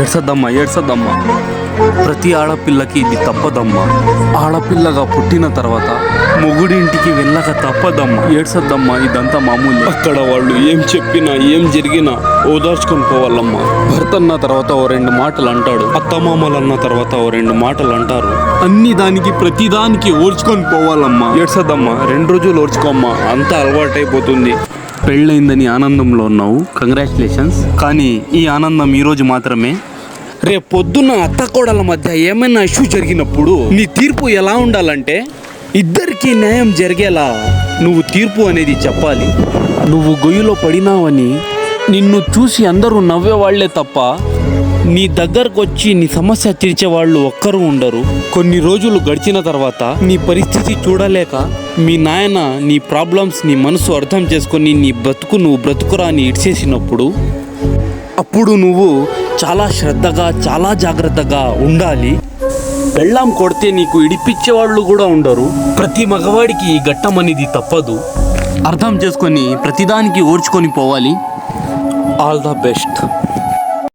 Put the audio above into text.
ఏడ్సద్దమ్మా ఏడ్సద్దమ్మా. ప్రతి ఆడపిల్లకి ఇది తప్పదమ్మా. ఆడపిల్లగా పుట్టిన తర్వాత మొగుడింటికి వెళ్ళక తప్పదమ్మా. ఏడ్సద్దమ్మా ఇదంతా మామూలు అక్కడ వాళ్ళు ఏం చెప్పినా ఏం జరిగినా ఓదార్చుకొని పోవాలమ్మా. భర్త అన్న తర్వాత ఓ రెండు మాటలు అంటాడు అత్తమామలు అన్న తర్వాత ఓ రెండు మాటలు అంటారు అన్ని దానికి ప్రతి దానికి ఓర్చుకొని పోవాలమ్మా. ఏడ్సద్దమ్మా రెండు రోజులు ఓర్చుకోమ్మా. అంతా అలవాటైపోతుంది. పెళ్ళైందని ఆనందంలో ఉన్నావు. కంగ్రాచులేషన్స్ కానీ ఈ ఆనందం ఈ రోజు మాత్రమే. రేపు పొద్దున్న అత్త కోడల మధ్య ఏమైనా ఇష్యూ జరిగినప్పుడు నీ తీర్పు ఎలా ఉండాలంటే ఇద్దరికి న్యాయం జరిగేలా నువ్వు తీర్పు అనేది చెప్పాలి. నువ్వు గొయ్యిలో పడినావని నిన్ను చూసి అందరూ నవ్వేవాళ్ళే తప్ప నీ దగ్గరకు వచ్చి నీ సమస్య తీర్చే వాళ్ళు ఒక్కరూ ఉండరు. కొన్ని రోజులు గడిచిన తర్వాత నీ పరిస్థితి చూడలేక మీ నాయన నీ ప్రాబ్లమ్స్ నీ మనసు అర్థం చేసుకొని నీ బ్రతుకు నువ్వు బ్రతుకురా అని ఇడ్చేసినప్పుడు అప్పుడు నువ్వు చాలా శ్రద్ధగా చాలా జాగ్రత్తగా ఉండాలి. బెల్లం కొడితే నీకు ఇడిపించే వాళ్ళు కూడా ఉండరు. ప్రతి మగవాడికి ఈ ఘట్టం అనేది తప్పదు. అర్థం చేసుకొని ప్రతిదానికి ఓర్చుకొని పోవాలి. All the best